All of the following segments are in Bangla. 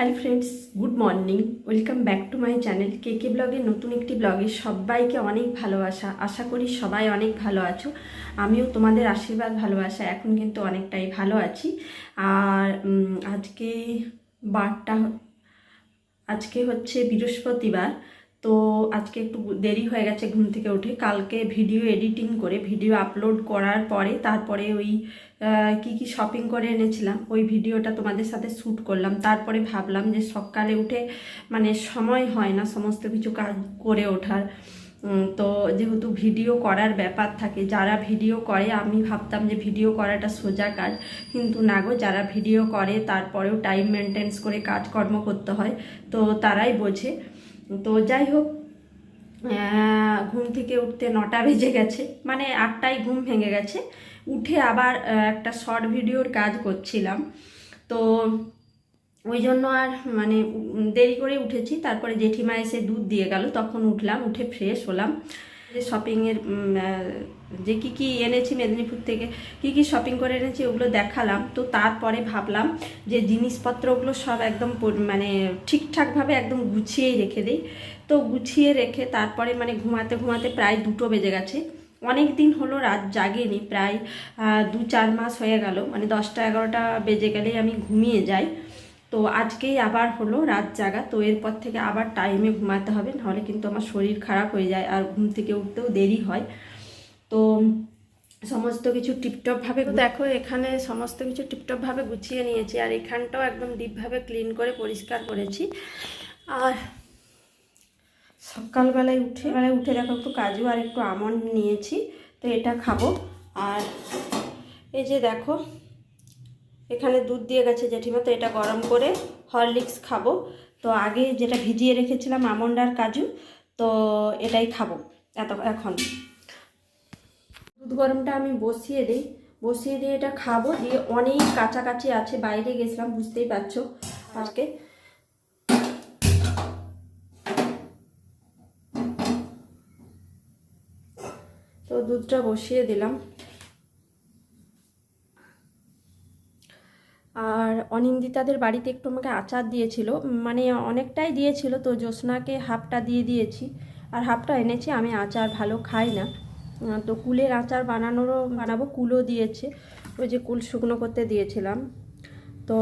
Hello friends good morning welcome back to my channel K K ব্লগের নতুন একটি ব্লগে সবাইকে অনেক ভালোবাসা। আশা করি সবাই অনেক ভালো আছো। আমিও তোমাদের আশীর্বাদ, ভালোবাসা এখন কিন্তু অনেকটাই ভালো আছি। আর আজকে বারটা, আজকে হচ্ছে বৃহস্পতিবার। তো আজকে একটু দেরি হয়ে গেছে ঘুম থেকে উঠে। কালকে ভিডিও এডিটিং করে, ভিডিও আপলোড করার পরে তারপরে ওই কি কি শপিং করে এনেছিলাম, ওই ভিডিওটা তোমাদের সাথে শ্যুট করলাম। তারপরে ভাবলাম যে সকালে উঠে মানে সময় হয় না সমস্ত কিছু কাজ করে ওঠার। তো যেহেতু ভিডিও করার ব্যাপার থাকে, যারা ভিডিও করে, আমি ভাবতাম যে ভিডিও করাটা সোজা কাজ। কিন্তু না গো, যারা ভিডিও করে, তারপরেও টাইম মেনটেন্স করে কাজকর্ম করতে হয়। তো তারাই বোঝে। তো যাই হোক ঘুম থেকে উঠতে নটা বেজে গেছে মানে আটটায় ঘুম ভেঙে গেছে। উঠে আবার একটা শর্ট ভিডিওর কাজ করছিলাম। তো ওই জন্য আর মানে দেরি করে উঠেছি। তারপরে জেঠিমা এসে দুধ দিয়ে গেল, তখন উঠলাম, উঠে ফ্রেশ হলাম। যে শপিংয়ের যে কি কি এনেছি মেদিনীপুর থেকে, কি কি শপিং করে এনেছি ওগুলো দেখালাম। তো তারপরে ভাবলাম যে জিনিসপত্রগুলো সব একদম মানে ঠিকঠাকভাবে একদম গুছিয়েই রেখে দিই। তো গুছিয়ে রেখে তারপরে মানে ঘুমাতে ঘুমাতে প্রায় দুটো বেজে গেছে। অনেক দিন হলো রাত জাগেনি, প্রায় দু চার মাস হয়ে গেল। মানে দশটা এগারোটা বেজে গেলেই আমি ঘুমিয়ে যাই। তো আজকেই আবার হলো রাত জাগা তো এরপর থেকে আবার টাইমে ঘুমাতে হবে নাহলে কিন্তু আমার শরীর খারাপ হয়ে যায় আর ঘুম থেকে উঠতেও দেরি হয়। তো সমস্ত কিছু টিপটপভাবে দেখো এখানে সমস্ত কিছু টিপটপভাবে গুছিয়ে নিয়েছি আর এখানটাও একদম ডিপভাবে ক্লিন করে পরিষ্কার করেছি। আর সকালবেলায় উঠে বেলায় উঠে দেখো একটু কাজু আর একটু আমন্ড নিয়েছি তো এটা খাব। আর এই যে দেখো এখানে দুধ দিয়ে গেছে জেঠিমা, তো এটা গরম করে হরলিক্স খাব। তো আগে যেটা ভিজিয়ে রেখেছিলাম আমন্ড আর কাজু, তো এটাই খাব এত, এখন। দুধ গরমটা আমি বসিয়ে দিই। বসিয়ে দিয়ে এটা খাব, দিয়ে অনেক কাছাকাছি আছে, বাইরে গেছিলাম, বুঝতেই পারছ আজকে। তো দুধটা বসিয়ে দিলাম। আর অনিন্দিতাদের বাড়িতে একটু আমাকে আচার দিয়েছিল মানে অনেকটাই দিয়েছিল তো জ্যোৎস্নাকে হাফটা দিয়ে দিয়েছি। আর হাফটা এনেছি, আমি আচার ভালো খাই না। তো কুলের আচার বানানোরও, বানাবো, কুলও দিয়েছে। ওই যে কুল শুকনো করতে দিয়েছিলাম। তো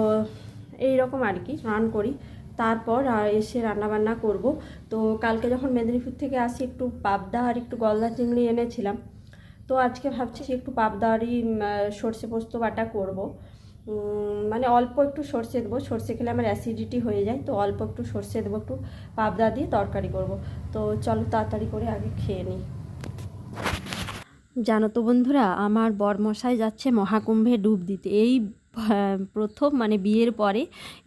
এই রকম আর কি, স্নান করি। তারপর এসে রান্নাবান্না করব। তো কালকে যখন মেদিনীপুর থেকে আসি, একটু পাবদা আর একটু গলদা চিংড়ি এনেছিলাম। তো আজকে ভাবছি একটু পাবদারই সর্ষে পোস্ত বাটা করব। মানে অল্প একটু সর্ষে দেবো। সর্ষে খেলে আমার অ্যাসিডিটি হয়ে যায়, তো অল্প একটু সর্ষে দেবো, একটু পাবদা দিয়ে তরকারি করব। তো চলো তাড়াতাড়ি করে আগে খেয়ে নিই। জানো তো বন্ধুরা, আমার বরমশাই যাচ্ছে মহাকুম্ভে ডুব দিতে। এই প্রথম মানে বিয়ের পরে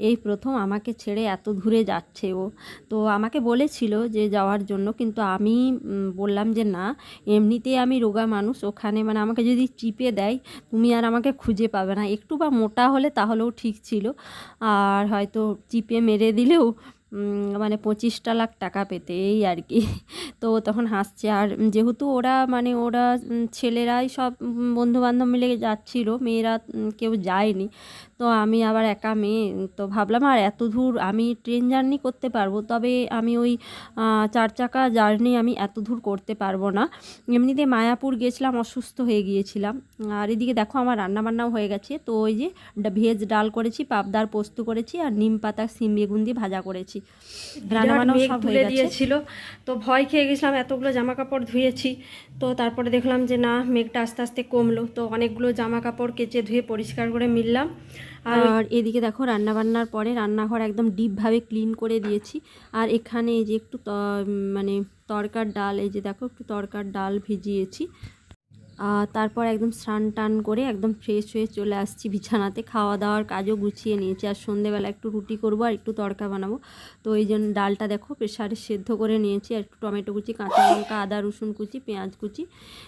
এই প্রথম আমাকে ছেড়ে এত দূরে যাচ্ছে ও। তো আমাকে বলেছিল যে যাওয়ার জন্য, কিন্তু আমি বললাম যে না, এমনিতেই আমি রোগা মানুষ, ওখানে মানে আমাকে যদি চিপে দেয়, তুমি আর আমাকে খুঁজে পাবে না। একটু বা মোটা হলে তাহলেও ঠিক ছিল, আর হয়তো চিপে মেরে দিলেও মানে পঁচিশটা লাখ টাকা পেতে এই আর কি। তো তখন হাসছে। আর যেহেতু ওরা মানে ওরা ছেলেরাই সব বন্ধুবান্ধব মিলে যাচ্ছিল, মেয়েরা কেউ যায়নি। তো আমি আবার একা মেয়ে তো ভাবলাম আর এত দূর আমি ট্রেন জার্নি করতে পারব তবে আমি ওই চার চাকা জার্নি আমি এত দূর করতে পারব না। এমনিতে মায়াপুর গেছিলাম অসুস্থ হয়ে গিয়েছিলাম। আর এদিকে দেখো আমার রান্নাবান্নাও হয়ে গেছে তো ওই যে ভেজ ডাল করেছি পাবদার পোস্ত করেছি আর নিম পাতা সিম বেগুন দিয়ে ভাজা করেছি। রান্নাবান্নাও সব হয়ে গেছে। দিয়েছিল তো ভয় খেয়ে গেছিলাম এতগুলো জামা কাপড় ধুয়েছি তো তারপরে দেখলাম যে না মেঘটা আস্তে আস্তে কমলো তো অনেকগুলো জামা কাপড় কেচে ধুয়ে পরিষ্কার করে মিললাম। আর এদিকে দেখো রান্নাবান্নার পরে রান্নাঘর একদম ডিপভাবে ক্লিন করে দিয়েছি। আর এখানে এই যে একটু মানে তরকার ডাল এই যে দেখো একটু তরকার ডাল ভিজিয়েছি। তারপর একদম স্নান টান করে একদম ফ্রেশ হয়ে চলে আসছি বিছানাতে। খাওয়া দাওয়ার কাজও গুছিয়ে নিয়েছি। আর সন্ধেবেলা একটু রুটি করব আর একটু তড়কা বানাবো। তো এই জন্য ডালটা দেখো প্রেশারে সেদ্ধ করে নিয়েছি। আর একটু টমেটো কুচি, কাঁচা লঙ্কা, আদা, রসুন কুচি, পেঁয়াজ কুচি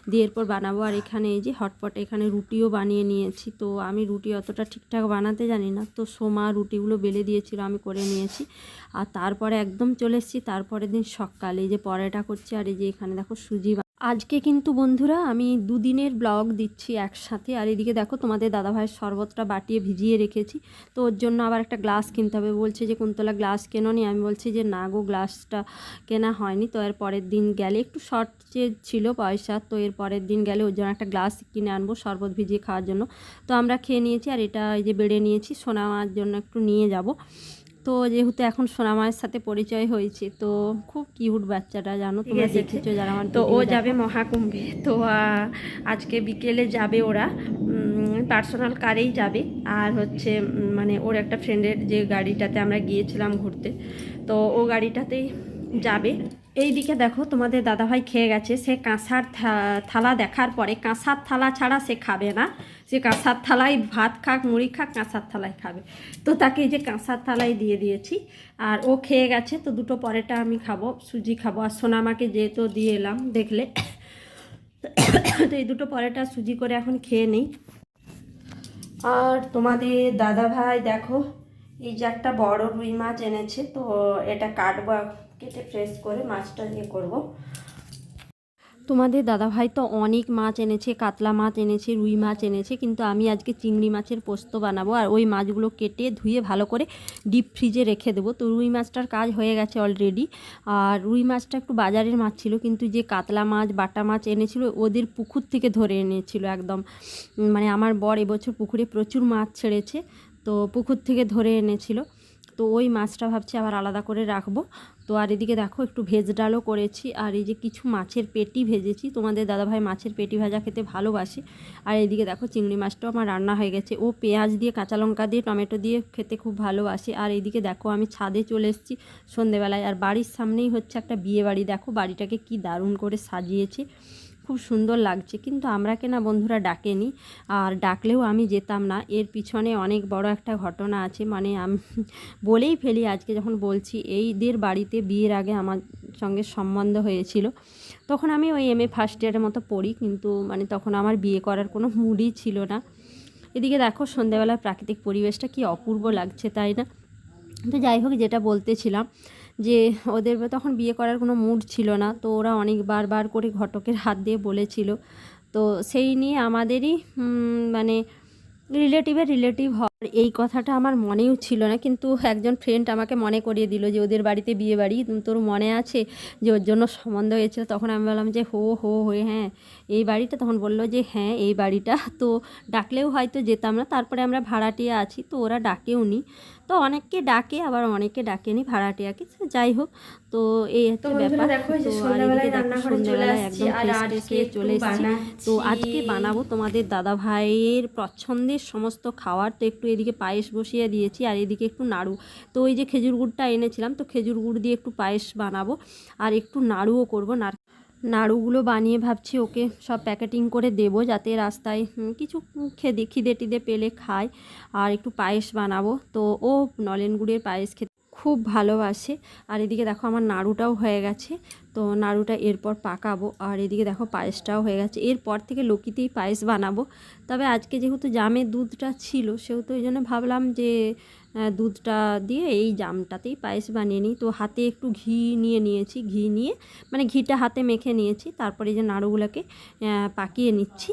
দিয়ে এরপর বানাবো। আর এখানে এই যে হটপটে, এখানে রুটিও বানিয়ে নিয়েছি। তো আমি রুটি অতটা ঠিকঠাক বানাতে জানি না। তো সোমা রুটিগুলো বেলে দিয়েছিল, আমি করে নিয়েছি। আর তারপরে একদম চলে এসেছি। তারপরের দিন সকালে এই যে পরোটা করছি। আর এই যে এখানে দেখো সুজি আজকে কিন্তু বন্ধুরা আমি দুদিনের ব্লগ দিচ্ছি একসাথে। আর এদিকে দেখো তোমাদের দাদাভাইয়ের শরবতটা বাটিয়ে ভিজিয়ে রেখেছি। তো ওর জন্য আবার একটা গ্লাস কিনতে হবে। বলছে যে, কুন্তলা গ্লাস কেনো নি? আমি বলছি যে, না গো, গ্লাসটা কেনা হয়নি। তো এর পরের দিন গেলে একটু শর্ট যে ছিল পয়সা, তো এর পরের দিন গেলে ওর জন্য একটা গ্লাস কিনে আনব শরবত ভিজিয়ে খাওয়ার জন্য। তো আমরা খেয়ে নিয়েছি। আর এটা এই যে বেড়ে নিয়েছি সোনামার জন্য একটু নিয়ে যাব। তো যেহেতু এখন সোনামায়ের সাথে পরিচয় হয়েছে তো খুব কিউট বাচ্চাটা জানো তোমরা দেখেছ যারা আমার তো ও যাবে মহাকুম্ভে। তো আজকে বিকেলে যাবে ওরা। পার্সোনাল কারেই যাবে। আর হচ্ছে মানে ওর একটা ফ্রেন্ডের যে গাড়িটাতে আমরা গিয়েছিলাম ঘুরতে তো ও গাড়িটাতেই যাবে। এই দিকে দেখো তোমাদের দাদাভাই খেয়ে গেছে। সে কাঁসার থালা দেখার পরে কাঁসার থালা ছাড়া সে খাবে না। সে কাঁসার থালায় ভাত খাক, মুড়ি খাক, কাঁসার থালায় খাবে। তো তাকে এই যে কাঁসার থালায় দিয়ে দিয়েছি। আর ও খেয়ে গেছে, তো দুটো পরেটা আমি খাব, সুজি খাব। আর সোনামাকে যেহেতু দিয়ে এলাম, দেখলে। তো এই দুটো পরেটা সুজি করে এখন খেয়ে নেই। আর তোমাদের দাদা ভাই, দেখো, এই যে একটা বড় রুই মাছ এনেছে, তো এটা কাটবো, কেটে ফ্রেশ করে মাছটা ইয়ে করব। তোমাদের দাদাভাই তো অনেক মাছ এনেছে, কাতলা মাছ এনেছে, রুই মাছ এনেছে, কিন্তু আমি আজকে চিংড়ি মাছের পোস্ত বানাবো আর ওই মাছগুলো কেটে ধুয়ে ভালো করে ডিপ ফ্রিজে রেখে দেবো। তো রুই মাছটার কাজ হয়ে গেছে অলরেডি আর রুই মাছটা একটু বাজারের মাছ ছিল, কিন্তু যে কাতলা মাছ, বাটা মাছ এনেছিল, ওদের পুকুর থেকে ধরে এনেছিল একদম। মানে আমার বর এবছর পুকুরে প্রচুর মাছ ছেড়েছে, তো পুকুর থেকে ধরে এনেছিল। তো ওই মাছটা ভাবছি আবার আলাদা করে রাখব। তো আর এদিকে দেখো একটু ভেজ ডালও করেছি আর এই যে কিছু মাছের পেটি ভেজেছি। তোমাদের দাদাভাই মাছের পেটি ভাজা খেতে ভালোবাসে। আর এদিকে দেখো চিংড়ি মাছটাও আমার রান্না হয়ে গেছে। ও পেঁয়াজ দিয়ে, কাঁচা লঙ্কা দিয়ে, টমেটো দিয়ে খেতে খুব ভালোবাসে। আর এদিকে দেখো আমি ছাদে চলে এসেছি সন্ধেবেলায়। আর বাড়ির সামনেই হচ্ছে একটা বিয়ে বাড়ি। দেখো বাড়িটাকে কি দারুণ করে সাজিয়েছে। খুব সুন্দর লাগছে। কিন্তু আমরা কেনা বন্ধুরা ডাকেনি। আর ডাকলেও আমি যেতাম না। এর পিছনে অনেক বড় একটা ঘটনা আছে। মানে আমি বলেই ফেলি, আজকে যখন বলছি, এইদের বাড়িতে বিয়ের আগে আমার সঙ্গে সম্বন্ধ হয়েছিল। তখন আমি ওই এম এ ফার্স্ট ইয়ারের মতো পড়ি। কিন্তু মানে তখন আমার বিয়ে করার কোনো মুডই ছিল না। এদিকে দেখো, সন্ধ্যাবেলার প্রাকৃতিক পরিবেশটা কি অপূর্ব লাগছে, তাই না? তো যাই হোক, যেটা বলতেছিলাম যে ওদের তখন বিয়ে করার কোনো মুড ছিল না। তো ওরা অনেক বারবার করে ঘটকের হাত দিয়ে বলেছিল। তো সেই নিয়ে আমাদেরই মানে রিলেটিভের রিলেটিভ এই কথাটা আমার মনেও ছিল না কিন্তু একজন ফ্রেন্ড আমাকে মনে করিয়ে দিল যে ওদের বাড়িতে বিয়ে বাড়ি তোর মনে আছে যে ওর জন্য সম্বন্ধ হয়েছিল তখন আমি বললাম যে হো হো হয়ে হ্যাঁ। এই বাড়িটা তখন বলল যে হ্যাঁ এই বাড়িটা। তো ডাকলেও হয়তো যেতাম না তারপরে আমরা ভাড়াটিয়া আছি তো ওরা ডাকেও নি। তো অনেককে ডাকে আবার অনেকে ডাকেনি ভাড়াটিয়াকে যাই হোক। তো এই হচ্ছে ব্যাপার। তো সন্ধ্যাবেলায় একদম চলে এসেছি। তো আজকে বানাবো তোমাদের দাদা ভাইয়ের পছন্দের সমস্ত খাওয়ার তো একটু এদিকে পায়েস বসিয়ে দিয়েছি আর এদিকে একটু নাড়ু। তো ওই যে খেজুর গুড়টা এনেছিলাম, তো খেজুর গুড় দিয়ে একটু পায়েস বানাবো আর একটু নাড়ুও করব। নার নাড়ুগুলো বানিয়ে ভাবছি ওকে সব প্যাকেটিং করে দেবো যাতে রাস্তায় কিছু খেদে, খিদে টিদে পেলে খায় আর একটু পায়েস বানাবো। তো ও নলেন গুড়ের পায়েস খেতে খুব ভালোবাসে। আর এদিকে দেখো আমার নাড়ুটাও হয়ে গেছে। তো নাড়ুটা এরপর পাকাবো। আর এদিকে দেখো পায়েসটাও হয়ে গেছে। এরপর থেকে লকিতেই পায়েস বানাবো। তবে আজকে যেহেতু জামের দুধটা ছিল, সেহেতু ওই জন্য ভাবলাম যে দুধটা দিয়ে এই জামটাতেই পায়েস বানিয়ে নিই। তো হাতে একটু ঘি নিয়ে নিয়েছি। ঘি নিয়ে মানে ঘিটা হাতে মেখে নিয়েছি। তারপরে যে নাড়ুগুলোকে পাকিয়ে নিচ্ছি।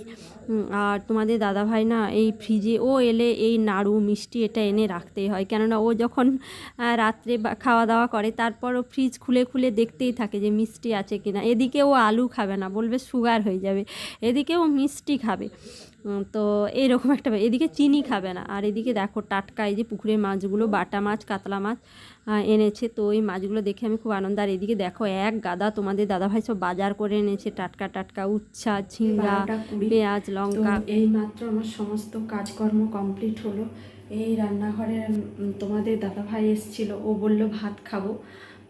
আর তোমাদের দাদাভাই না এই ফ্রিজে, ও এলে এই নাড়ু মিষ্টি এটা এনে রাখতেই হয়। কেননা ও যখন রাত্রে খাওয়া দাওয়া করে, তারপর ও ফ্রিজ খুলে খুলে দেখতেই থাকে যে মিষ্টি আছে কিনা? এদিকে ও আলু খাবে না বলবে সুগার হয়ে যাবে। এদিকে ও মিষ্টি খাবে। তো এইরকম একটা এদিকে চিনি খাবে না। আর এদিকে দেখো টাটকা এই যে পুকুরের মাছগুলো বাটা মাছ কাতলা মাছ এনেছে। তো ওই মাছগুলো দেখে আমি খুব আনন্দ। আর এদিকে দেখো এক গাদা তোমাদের দাদাভাই সব বাজার করে এনেছে। টাটকা টাটকা উচ্ছা ঝিঙ্গা পেঁয়াজ লঙ্কা। এই মাত্র আমার সমস্ত কাজকর্ম কমপ্লিট হলো। এই রান্নাঘরে তোমাদের দাদা ভাই এসেছিল। ও বলল ভাত খাব।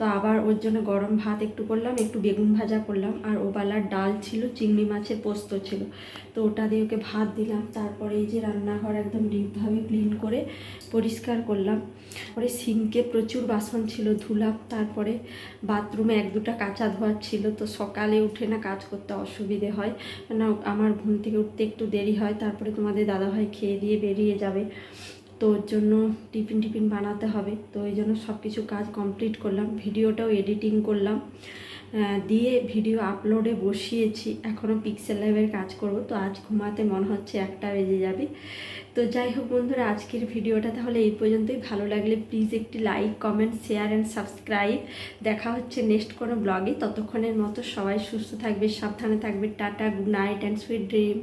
তো আবার ওর জন্য গরম ভাত একটু করলাম, একটু বেগুন ভাজা করলাম, আর ওবেলার ডাল ছিল, চিংড়ি মাছের পোস্ত ছিল। তো ওটা দিয়ে ওকে ভাত দিলাম, তারপরে এই যে রান্নাঘর একদম ডিপভাবে ক্লিন করে পরিষ্কার করলাম। পরে সিঙ্কে প্রচুর বাসন ছিল ধুলাম, তারপরে বাথরুমে এক দুটা কাঁচা ধোয়ার ছিল, তো সকালে উঠে না কাজ করতে অসুবিধে হয়। না, আমার ঘুম থেকে উঠতে একটু দেরি হয়, তারপরে তোমাদের দাদাভাই খেয়ে দিয়ে বেরিয়ে যাবে। তো ওর জন্য টিফিন টিফিন বানাতে হবে। তো ওই জন্য সব কিছু কাজ কমপ্লিট করলাম। ভিডিওটাও এডিটিং করলাম। দিয়ে ভিডিও আপলোডে বসিয়েছি। এখনও পিক্সেল লাইভের কাজ করব। তো আজ ঘুমাতে মনে হচ্ছে একটা বেজে যাবে। তো যাই হোক বন্ধুরা, আজকের ভিডিওটা তাহলে এই পর্যন্তই। ভালো লাগলে প্লিজ একটি like comment share and subscribe দেখা হচ্ছে নেক্সট কোনো ব্লগে ততক্ষণের মতো সবাই সুস্থ থাকবে, সাবধানে থাকবে। Tata good night and sweet dream